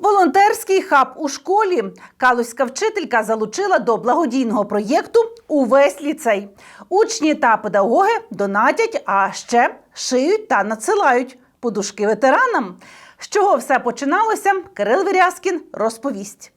Волонтерський хаб у школі калузька вчителька залучила до благодійного проєкту увесь ліцей. Учні та педагоги донатять, а ще шиють та надсилають подушки ветеранам. З чого все починалося, Кирил Вірязкін розповість.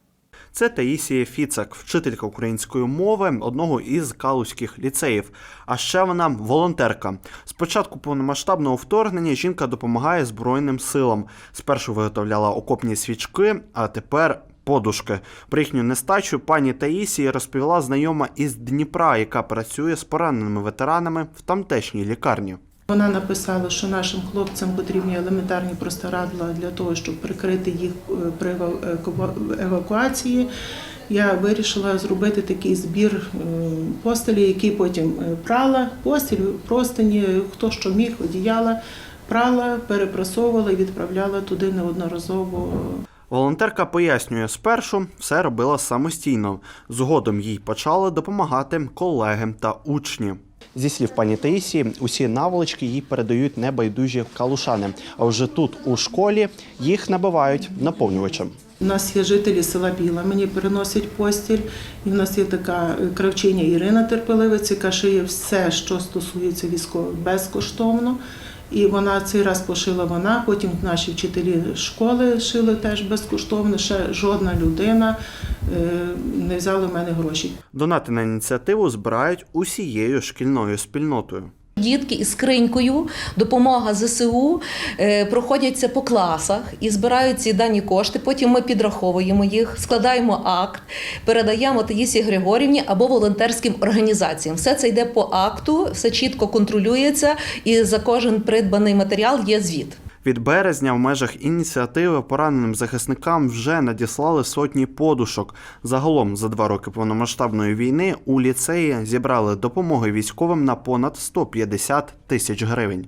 Це Таїсія Фіцак, вчителька української мови одного із калузьких ліцеїв. А ще вона волонтерка. З початку повномасштабного вторгнення жінка допомагає Збройним силам. Спершу виготовляла окопні свічки, а тепер подушки. Про їхню нестачу пані Таїсії розповіла знайома із Дніпра, яка працює з пораненими ветеранами в тамтешній лікарні. Вона написала, що нашим хлопцям потрібні елементарні простирадла для того, щоб прикрити їх е, при евакуації. Я вирішила зробити такий збір е, постелі, який потім е, прала, постіль, простині, хто що міг, одіяла, прала, перепрасовувала і відправляла туди неодноразово. Волонтерка пояснює, спершу все робила самостійно. Згодом їй почали допомагати колеги та учні. Зі слів пані Таїсії, усі наволочки їй передають небайдужі калушани. А вже тут, у школі, їх набивають наповнювачем. У нас є жителі села Біла, мені переносять постіль. І в нас є така е, кравчиня Ірина Терпеливець, яка шиє все, що стосується військових безкоштовно. І вона цей раз пошила вона, потім наші вчителі школи шили теж безкоштовно. Ще жодна людина е, не взяла в мене гроші. Донати на ініціативу збирають усією шкільною спільнотою. Дітки із скринькою, допомога ЗСУ е, проходяться по класах і збирають ці дані кошти. Потім ми підраховуємо їх, складаємо акт, передаємо Таїсі Григорівні або волонтерським організаціям. Все це йде по акту, все чітко контролюється, і за кожен придбаний матеріал є звіт. Від березня в межах ініціативи пораненим захисникам вже надіслали сотні подушок. Загалом за два роки повномасштабної війни у ліцеї зібрали допомоги військовим на понад 150 тисяч гривень.